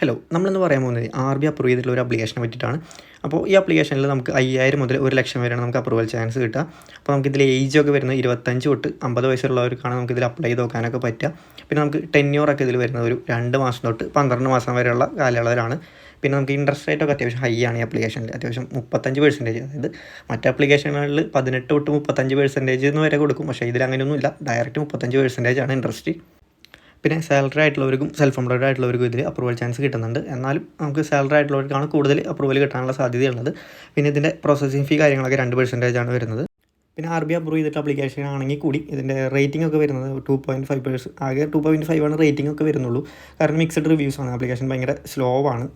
Hello നമ്മളിന്ന് പറയാൻ പോകുന്നത് ആർ ബി അപ്രൂവ് ചെയ്തിട്ടുള്ള ഒരു അപ്ലിക്കേഷനെ പറ്റിയിട്ടാണ്. അപ്പോൾ ഈ അപ്ലിക്കേഷനിൽ നമുക്ക് അയ്യായിരം മുതൽ ഒരു ലക്ഷം വരെയാണ് നമുക്ക് അപ്രൂവൽ ചാൻസ് കിട്ടുക. അപ്പോൾ നമുക്ക് ഇതിൽ ഏജ് ഒക്കെ വരുന്നത് ഇരുപത്തഞ്ച് തൊട്ട് അമ്പത് വയസ്സുള്ളവർക്കാണ് നമുക്ക് ഇതിൽ അപ്ലൈ ചെയ്ത് നോക്കാനൊക്കെ പറ്റുക. പിന്നെ നമുക്ക് ടെന്യൂറൊക്കെ ഇതിൽ വരുന്നത് ഒരു രണ്ട് മാസം തൊട്ട് പന്ത്രണ്ട് മാസം വരെയുള്ള കാലയളവിലാണ്. പിന്നെ നമുക്ക് ഇൻട്രസ്റ്റ് റേറ്റ് ഒക്കെ അത്യാവശ്യം ഹൈ ആണ് ഈ അപ്ലിക്കേഷനിൽ അത്യാവശ്യം മുപ്പത്തഞ്ച് പെർസെന്റേജ് അതായത് മറ്റ് അപ്ലിക്കേഷനുകളിൽ പതിനെട്ട് തൊട്ട് മുപ്പത്തഞ്ച് പെർസെന്റേജ് എന്ന് വരെ കൊടുക്കും. പക്ഷേ ഇതിൽ അങ്ങനെയൊന്നുമില്ല. ഡയറക്റ്റ് മുപ്പത്തഞ്ച് പെർസെന്റേജ് ആണ് ഇൻട്രസ്റ്റ് പിന്നെ സാലറി ആയിട്ടുള്ളവർക്കും സെൽഫ് എംപ്ലോയ്ഡ് ആയിട്ടുള്ളവർക്കും ഇതിൽ അപ്രൂവൽ ചാൻസ് കിട്ടുന്നുണ്ട്. എന്നാലും നമുക്ക് സാലറി ആയിട്ടുള്ളവർക്കാണ് കൂടുതൽ അപ്രൂവൽ കിട്ടാനുള്ള സാധ്യതയുള്ളത്. പിന്നെ ഇതിന്റെ പ്രോസസ്സിംഗ് ഫീ കാര്യങ്ങളൊക്കെ രണ്ട് പെർസെന്റേജ് ആണ് വരുന്നത്. പിന്നെ ആർ ബി അപ്രൂവ് ചെയ്തിട്ട് അപ്ലിക്കേഷൻ ആണെങ്കിൽ കൂടി ഇതിന്റെ റേറ്റിംഗ് ഒക്കെ വരുന്നത് ടു പോയിന്റ് ഫൈവ് പേഴ്സ് ആകെ ടു പോയിന്റ് ഫൈവ് ആണ് റേറ്റിംഗ് ഒക്കെ വരുന്നുള്ളൂ. കാരണം മിക്സഡ് റിവ്യൂസ് ആണ്. അപ്ലിക്കേഷൻ ഭയങ്കര സ്ലോ ആണ്.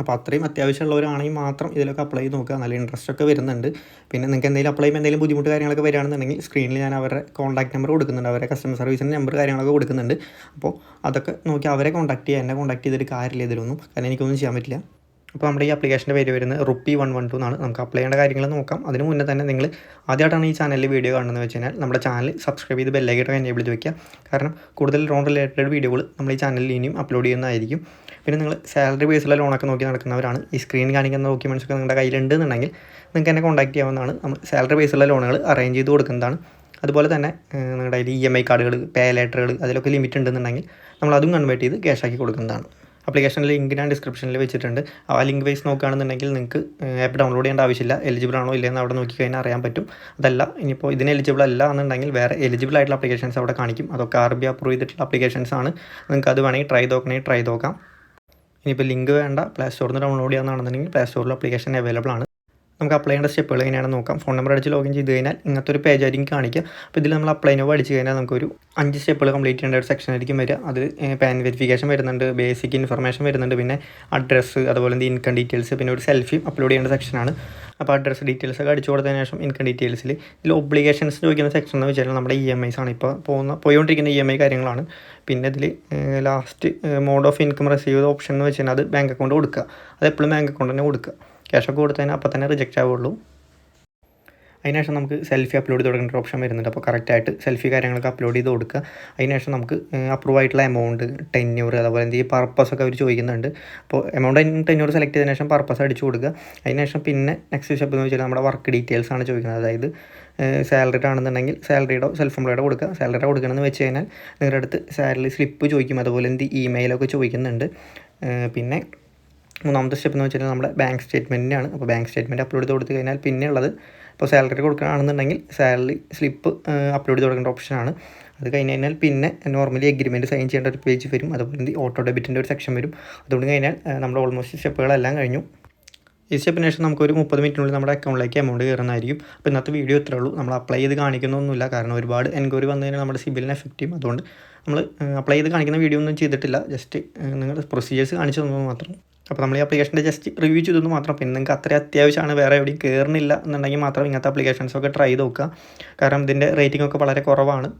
അപ്പോൾ അത്രയും അത്യാവശ്യമുള്ളവരാണെങ്കിൽ മാത്രം ഇതിലൊക്കെ അപ്ലൈ ചെയ്ത് നോക്കുക. നല്ല ഇൻട്രസ്റ്റ് ഒക്കെ വരുന്നുണ്ട്. പിന്നെ നിങ്ങൾക്ക് എന്തെങ്കിലും അപ്ലൈ ചെയ്യുമ്പോൾ എന്തെങ്കിലും ബുദ്ധിമുട്ട് കാര്യങ്ങളൊക്കെ വരികയാണെന്നുണ്ടെങ്കിൽ സ്ക്രീനിൽ ഞാൻ അവരുടെ കോൺടാക്ട് നമ്പർ കൊടുക്കുന്നുണ്ട്. അവരെ കസ്റ്റമർ സർവീസിന്റെ നമ്പർ കാര്യങ്ങളൊക്കെ കൊടുക്കുന്നുണ്ട്. അപ്പോൾ അതൊക്കെ നോക്കി അവരെ കോൺടാക്ട് ചെയ്യുക. എന്നെ കോൺടാക്ട് ചെയ്തിട്ട് കാര്യമില്ല ഇതിലൊന്നും. കാരണം എനിക്കൊന്നും ചെയ്യാൻ പറ്റില്ല. അപ്പോൾ നമ്മുടെ ഈ ആപ്ലിക്കേഷന്റെ പേര് വരുന്നത് റുപ്പി വൺ വൺ ടു എന്നാണ്. നമുക്ക് അപ്ലൈ ചെയ്യേണ്ട കാര്യങ്ങൾ നോക്കാം. അതിന് മുന്നേ തന്നെ നിങ്ങൾ ആദ്യമായിട്ടാണ് ഈ ചാനലിൽ വീഡിയോ കാണുന്നത് വെച്ച് കഴിഞ്ഞാൽ നമ്മുടെ ചാനൽ സബ്സ്ക്രൈബ് ചെയ്ത് ബെല്ലൈക്കട്ട് എനേബിൾ ചെയ്ത് വയ്ക്കുക കാരണം കൂടുതൽ ലോൺ റിലേറ്റഡ് വീഡിയോകൾ നമ്മൾ ഈ ചാനലിൽ ഇനിയും അപ്ലോഡ് ചെയ്യുന്നതായിരിക്കും. പിന്നെ നിങ്ങൾ സാലറി ബേസിലുള്ള ലോണൊക്കെ നോക്കി നടക്കുന്നവരാണ്. ഈ സ്ക്രീൻ കാണിക്കുന്ന ഡോക്യുമെന്റ്സ് ഒക്കെ നിങ്ങളുടെ കയ്യിലുണ്ടെന്നുണ്ടെങ്കിൽ നിങ്ങൾക്ക് എന്നെ കോൺടാക്ട് ചെയ്യാവുന്നതാണ്. നമ്മൾ സാലറി ബേസിലുള്ള ലോണുകൾ അറേഞ്ച് ചെയ്ത് കൊടുക്കുന്നതാണ്. അതുപോലെ തന്നെ നിങ്ങളുടെ കയ്യിൽ ഇ എം ഐ കാർഡുകൾ പേ ലെറ്ററുകൾ അതിലൊക്കെ ലിമിറ്റ് ഉണ്ടെന്നുണ്ടെങ്കിൽ നമ്മൾ അതും കൺവേർട്ട് ചെയ്ത് ക്യാഷ് ആക്കി കൊടുക്കുന്നതാണ്. ആപ്ലിക്കേഷനിൽ ലിങ്ക് ഞാൻ ഡിസ്ക്രിപ്ഷനിൽ വെച്ചിട്ടുണ്ട്. ആ ലിങ്ക് വൈസ് നോക്കുകയാണെന്നുണ്ടെങ്കിൽ നിങ്ങൾക്ക് ആപ്പ് ഡൗൺലോഡ് ചെയ്യേണ്ട ആവശ്യമില്ല. എലിജിബിൾ ആണോ ഇല്ലയെന്ന് അവിടെ നോക്കി കഴിഞ്ഞാൽ അറിയാൻ പറ്റും. അതല്ല ഇനിയിപ്പോൾ ഇതിന് എലിജിബിൾ അല്ല എന്നുണ്ടെങ്കിൽ വേറെ എലിജിബിൾ ആയിട്ടുള്ള അപ്ലിക്കേഷൻസ് അവിടെ കാണിക്കും. അതൊക്കെ ആർ ബി അപ്രൂവ് ചെയ്തിട്ടുള്ള അപ്ലിക്കേഷൻസ് ആണ്. നിങ്ങൾക്ക് അത് വേണമെങ്കിൽ ട്രൈ നോക്കണമെങ്കിൽ ട്രൈ നോക്കാം. ഇനിയിപ്പോൾ ലിങ്ക് വേണ്ട. പ്ലേ സ്റ്റോറിൽ നിന്ന് ഡൗൺലോഡ് ചെയ്യാമെന്നാണെന്നുണ്ടെങ്കിൽ പ്ലേ സ്റ്റോറിൽ അപ്ലിക്കേഷൻ അവൈലബിൾ ആണ്. നമുക്ക് അപ്ലൈ ചെയ്യേണ്ട സ്റ്റെപ്പുകൾ എങ്ങനെയാണെന്ന് നോക്കാം. ഫോൺ നമ്പർ അടിച്ച് ലോഗിൻ ചെയ്ത് കഴിഞ്ഞാൽ ഇങ്ങനത്തെ ഒരു പേജ് ആയിരിക്കും കാണിക്കുക. അപ്പോൾ ഇതിൽ നമ്മൾ അപ്ലൈ നോ അടിച്ച് കഴിഞ്ഞാൽ നമുക്കൊരു അഞ്ച് സ്റ്റെപ്പുകൾ കംപ്ലീറ്റ് ചെയ്യേണ്ട ഒരു സെക്ഷൻ ആയിരിക്കും വരിക. അത് പാൻ വെരിഫിക്കേഷൻ വരുന്നുണ്ട് ബേസിക് ഇൻഫർമേഷൻ വരുന്നുണ്ട് പിന്നെ അഡ്രസ്സ് അതുപോലെ എന്ത് ഇൻകം ഡീറ്റെയിൽസ് പിന്നെ ഒരു സെൽഫി അപ്ലോഡ് ചെയ്യേണ്ട സെക്ഷനാണ് അപ്പോൾ അഡ്രസ്സ് ഡീറ്റെയിൽസ് ഒക്കെ അടിച്ചു കൊടുത്തതിന് ശേഷം ഇൻകം ഡീറ്റെയിൽസിൽ ഇതിൽ ഒബ്ലിഗേഷൻസ് ചോദിക്കുന്ന സെക്ഷൻ എന്ന് വെച്ചാൽ നമ്മുടെ ഇ എം ഐസ് ആണ്. ഇപ്പോൾ പോകുന്ന പോയിക്കൊണ്ടിരിക്കുന്ന ഇ എം ഐ കാര്യങ്ങളാണ്. പിന്നെ ഇതിൽ last mode of income receive option എന്ന് വെച്ചാൽ അത് ബാങ്ക് അക്കൗണ്ട് കൊടുക്കുക. അത് എപ്പോഴും ബാങ്ക് അക്കൗണ്ട് തന്നെ കൊടുക്കുക. ക്യാഷ് ഒക്കെ കൊടുത്തതിന് അപ്പോൾ തന്നെ റിജക്റ്റ് ആവുള്ളൂ. അതിനുശേഷം നമുക്ക് സെൽഫി അപ്ലോഡ് ചെയ്ത് കൊടുക്കേണ്ട ഓപ്ഷൻ വരുന്നുണ്ട്. അപ്പോൾ കറക്റ്റായിട്ട് സെൽഫി കാര്യങ്ങളൊക്കെ അപ്ലോഡ് ചെയ്ത് കൊടുക്കുക. അതിനുശേഷം നമുക്ക് അപ്രൂവ് ആയിട്ടുള്ള എമൗണ്ട് ടെന്യൂർ അതുപോലെ എന്തെങ്കിലും പർപ്പസ് ഒക്കെ അവർ ചോദിക്കുന്നുണ്ട്. അപ്പോൾ എമൗണ്ട് ടെന്യൂർ സെലക്ട് ചെയ്തതിനു ശേഷം പർപ്പസ് അടിച്ചു കൊടുക്കുക. അതിനുശേഷം പിന്നെ നെക്സ്റ്റ് സ്റ്റെപ്പ് എന്ന് വെച്ചാൽ നമ്മുടെ വർക്ക് ഡീറ്റെയിൽസ് ആണ് ചോദിക്കുന്നത്. അതായത് സാലറിഡ് ആണെന്നുണ്ടെങ്കിൽ സാലറിയുടെ സെൽഫ് എംപ്ലോയുടെ കൊടുക്കുക. സാലറിയുടെ കൊടുക്കണമെന്ന് വെച്ച് കഴിഞ്ഞാൽ നിങ്ങളുടെ അടുത്ത് സാലറി സ്ലിപ്പ് ചോദിക്കും. അതുപോലെ എന്ത് ഇമെയിലൊക്കെ ചോദിക്കുന്നുണ്ട്. പിന്നെ മൂന്നാമത്തെ സ്റ്റെപ്പ് എന്ന് വെച്ചാൽ നമ്മുടെ ബാങ്ക് സ്റ്റേറ്റ്മെന്റിനാണ് അപ്പോൾ ബാങ്ക് സ്റ്റേറ്റ്മെന്റ് അപ്ലോഡ് ചെയ്ത് കൊടുത്തു കഴിഞ്ഞാൽ പിന്നെ ഉള്ളത് ഇപ്പോൾ സാലറി കൊടുക്കുകയാണെന്നുണ്ടെങ്കിൽ സാലറി സ്ലിപ്പ് അപ്ലോഡ് ചെയ്ത് കൊടുക്കേണ്ട ഓപ്ഷനാണ് അത് കഴിഞ്ഞ് കഴിഞ്ഞാൽ പിന്നെ നോർമലി എഗ്രിമെന്റ് സൈൻ ചെയ്യേണ്ട ഒരു പേജ് വരും. അതുപോലെ ഓട്ടോ ഡെബിറ്റിന്റെ ഒരു സെക്ഷൻ വരും. അതുകൊണ്ട് കഴിഞ്ഞാൽ നമ്മൾ ഓൾമോസ്റ്റ് സ്റ്റെപ്പുകളെല്ലാം കഴിഞ്ഞു. ഈ സ്റ്റെപ്പിന് ശേഷം നമുക്കൊരു മുപ്പത് മിനിറ്റിനുള്ളിൽ നമ്മുടെ അക്കൗണ്ടിലേക്ക് എമൗണ്ട് കയറുന്നതായിരിക്കും. അപ്പോൾ ഇന്നത്തെ വീഡിയോ ഇത്രേ ഉള്ളൂ. നമ്മൾ അപ്ലൈ ചെയ്ത് കാണിക്കുന്നൊന്നുമില്ല. കാരണം ഒരുപാട് എൻക്വയറി വന്നു കഴിഞ്ഞാൽ നമ്മുടെ സിബിലിനെ എഫക്റ്റ് ചെയ്യും. അതുകൊണ്ട് നമ്മൾ അപ്ലൈ ചെയ്ത് കാണിക്കുന്ന വീഡിയോ ഒന്നും ചെയ്തിട്ടില്ല. ജസ്റ്റ് നിങ്ങളുടെ പ്രൊസീജിയേഴ്സ് കാണിച്ചു തന്നത് മാത്രം. അപ്പോൾ നമ്മൾ ഈ ആപ്ലിക്കേഷന്റെ ജസ്റ്റ് റിവ്യൂ ചെയ്തൊന്ന് മാത്രം പിന്നെ നിങ്ങൾക്ക് അത്ര അത്യാവശ്യമാണ്. വേറെ എവിടെയും കയറുന്നില്ല എന്നുണ്ടെങ്കിൽ മാത്രം ഇങ്ങനത്തെ ആപ്ലിക്കേഷൻസൊക്കെ ട്രൈ ചെയ്ത് നോക്കുക. കാരണം ഇതിന്റെ റേറ്റിംഗ് ഒക്കെ വളരെ കുറവാണ്.